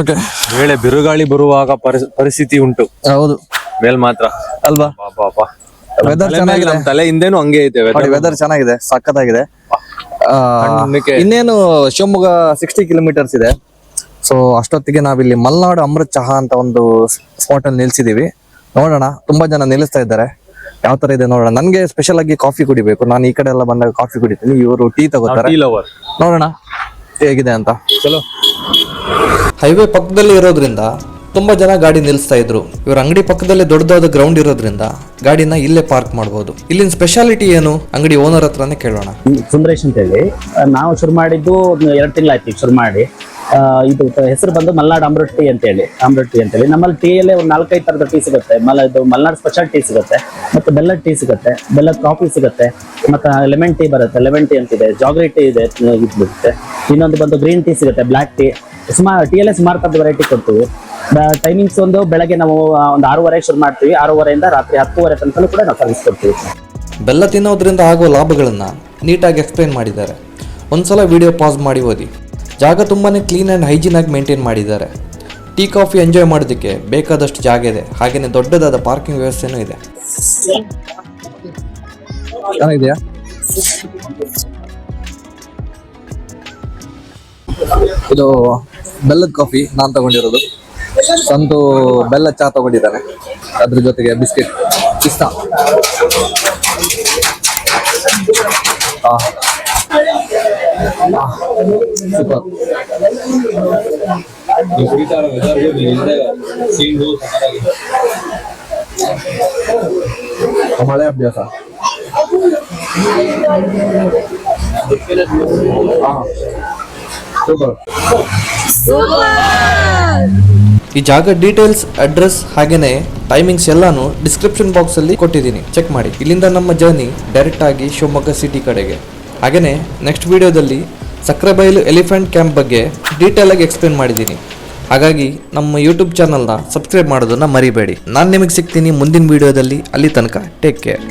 Okay ವೇಳೆ ಬಿರುಗಾಳಿ ಬರುವಾಗ ಪರಿಸ್ಥಿತಿ ಉಂಟು. ಹೌದು. ಮೇಲ್ ಮಾತ್ರ. ಅಲ್ವಾ? ವೆದರ್ ಚೆನ್ನಾಗಿದೆ. ತಲೆ ಹಿಂದೆನು ಹಂಗೆ ಐತೆ ವೆದರ್ ಚೆನ್ನಾಗಿದೆ ಸಕ್ಕತ್ತಾಗಿದೆ ಇನ್ನೇನು ಶಿವಮೊಗ್ಗ ಸಿಕ್ಸ್ಟಿ ಕಿಲೋಮೀಟರ್ಸ್ ಇದೆ. ಸೊ ಅಷ್ಟೊತ್ತಿಗೆ ನಾವಿಲ್ಲಿ ಮಲ್ನಾಡು ಅಮೃತ್ ಚಹಾ ಅಂತ ಒಂದು ಸ್ಪಾಟ್ ಅಲ್ಲಿ ನಿಲ್ಸಿದೀವಿ. ನೋಡೋಣ ತುಂಬಾ ಜನ ನಿಲ್ಲಿಸ್ತಾ ಇದ್ದಾರೆ. ಯಾವ ತರ ಇದೆ ನೋಡೋಣ. ನನ್ಗೆ ಸ್ಪೆಷಲ್ ಆಗಿ ಕಾಫಿ ಕುಡಿಬೇಕು. ನಾನು ಈ ಕಡೆ ಎಲ್ಲ ಬಂದಾಗ ಕಾಫಿ ಕುಡಿತೀನಿ. ಇವರು ಟೀ ತಗೋತಾರೆ. ನೋಡೋಣ ಹೇಗಿದೆ ಅಂತ. ಚಲೋ. ಹೈವೇ ಪಕ್ಕದಲ್ಲಿ ಇರೋದ್ರಿಂದ ತುಂಬಾ ಜನ ಗಾಡಿ ನಿಲ್ಲಿಸ್ತಾ ಇದ್ರು. ಇವ್ರ ಅಂಗಡಿ ಪಕ್ಕದಲ್ಲಿ ದೊಡ್ಡದಾದ ಗ್ರೌಂಡ್ ಇರೋದ್ರಿಂದ ಗಾಡಿನ ಇಲ್ಲೇ ಪಾರ್ಕ್ ಮಾಡಬಹುದು ಇಲ್ಲಿನ ಸ್ಪೆಷಾಲಿಟಿ ಏನು? ಅಂಗಡಿ ಓನರ್ ಹತ್ರನೇ ಕೇಳೋಣ. ಸುಂದರೇಶ್ ಅಂತ ಹೇಳಿ ನಾವು ಶುರು ಮಾಡಿದ್ದು ಎರಡು ತಿಂಗಳಾಯ್ತು ಆಯ್ತು ಶುರು ಮಾಡಿ. ಇದು ಹೆಸರು ಬಂದು ಮಲ್ನಾಡ್ ಅಮೃತ್ ಟೀ ಅಂತ ಹೇಳಿ ಅಮೃತ್ ಟೀ ಅಂತ ಹೇಳಿ ನಮ್ಮಲ್ಲಿ ಟೀಯಲ್ಲೇ ಒಂದು ನಾಲ್ಕೈದು ಥರದ ಟೀ ಸಿಗುತ್ತೆ. ಮಲ, ಇದು ಮಲ್ನಾಡ್ ಸ್ಪೆಷಲ್ ಟೀ ಸಿಗುತ್ತೆ. ಮತ್ತು ಬೆಲ್ಲದ ಟೀ ಸಿಗುತ್ತೆ. ಬೆಲ್ಲದ ಕಾಫಿ ಸಿಗುತ್ತೆ. ಮತ್ತು ಲೆಮನ್ ಟೀ ಬರುತ್ತೆ. ಲೆಮನ್ ಟೀ ಅಂತಿದೆ. ಜಾಗ್ರಿ ಟೀ ಇದೆ ಇದು ಇನ್ನೊಂದು ಬಂದು ಗ್ರೀನ್ ಟೀ ಸಿಗುತ್ತೆ ಬ್ಲ್ಯಾಕ್ ಟೀ. ಸುಮಾರು ಟಿ ಎಲ್ ಎಸ್ ಮಾರ್ಕದ ವೆರೈಟಿ ಕೊಡ್ತೀವಿ ಟೈಮಿಂಗ್ಸ್ ಒಂದು ಬೆಳಗ್ಗೆ ನಾವು ಒಂದು ಆರೂವರೆಗೆ ಶುರು ಮಾಡ್ತೀವಿ. ಆರೂವರೆಯಿಂದ ರಾತ್ರಿ ಹತ್ತುವರೆ ತನಕ ಕೂಡ ನಾವು ಸರ್ವಿಸ್ ಕೊಡ್ತೀವಿ. ಬೆಲ್ಲ ತಿನ್ನೋದ್ರಿಂದ ಆಗುವ ಲಾಭಗಳನ್ನ ನೀಟಾಗಿ ಎಕ್ಸ್ಪ್ಲೈನ್ ಮಾಡಿದ್ದಾರೆ. ಒಂದ್ಸಲ ವಿಡಿಯೋ ಪಾಸ್ ಮಾಡಿ ಓದಿ. ಜಾಗ ತುಂಬಾನೇ ಕ್ಲೀನ್ ಆ್ಯಂಡ್ ಹೈಜೀನ್ ಆಗಿ ಮೇಂಟೈನ್ ಮಾಡಿದ್ದಾರೆ. ಟೀ ಕಾಫಿ ಎಂಜಾಯ್ ಮಾಡೋದಕ್ಕೆ ಬೇಕಾದಷ್ಟು ಜಾಗ ಇದೆ. ಹಾಗೆಯೇ ದೊಡ್ಡದಾದ ಪಾರ್ಕಿಂಗ್ ವ್ಯವಸ್ಥೆನೂ ಇದೆ. ಚೆನ್ನಾಗಿದೆಯಾ? ಇದು ಬೆಲ್ಲದ ಕಾಫಿ ನಾನು ತಗೊಂಡಿರೋದು ಸಂತು ಬೆಲ್ಲ ಚಹಾ ತಗೊಂಡಿದ್ದಾರೆ ಅದ್ರ ಜೊತೆಗೆ ಬಿಸ್ಕೆಟ್. ಆ. ಸೂಪರ್ ಮಳೆ ಅಭ್ಯಾಸ. ಸೂಪರ್ ಈ ಜಾಗ ಡೀಟೇಲ್ಸ್ ಅಡ್ರೆಸ್ ಹಾಗೇನೆ ಟೈಮಿಂಗ್ಸ್ ಎಲ್ಲಾನು ಡಿಸ್ಕ್ರಿಪ್ಷನ್ ಬಾಕ್ಸ್ ಅಲ್ಲಿ ಕೊಟ್ಟಿದ್ದೀನಿ. ಚೆಕ್ ಮಾಡಿ. ಇಲ್ಲಿಂದ ನಮ್ಮ ಜರ್ನಿ ಡೈರೆಕ್ಟ್ ಆಗಿ ಶಿವಮೊಗ್ಗ ಸಿಟಿ ಕಡೆಗೆ. ಹಾಗೇನೆ ನೆಕ್ಸ್ಟ್ ವಿಡಿಯೋದಲ್ಲಿ ಸಕ್ರೆಬೈಲು ಎಲಿಫೆಂಟ್ ಕ್ಯಾಂಪ್ ಬಗ್ಗೆ ಡೀಟೇಲ್ ಆಗಿ ಎಕ್ಸ್ಪ್ಲೇನ್ ಮಾಡಿದ್ದೀನಿ. ಹಾಗಾಗಿ ನಮ್ಮ ಯೂಟ್ಯೂಬ್ ಚಾನಲ್ನ ಸಬ್ಸ್ಕ್ರೈಬ್ ಮಾಡೋದನ್ನ ಮರಿಬೇಡಿ. ನಾನು ನಿಮಗೆ ಸಿಗ್ತೀನಿ ಮುಂದಿನ ವಿಡಿಯೋದಲ್ಲಿ ಅಲ್ಲಿ ತನಕ ಟೇಕ್ ಕೇರ್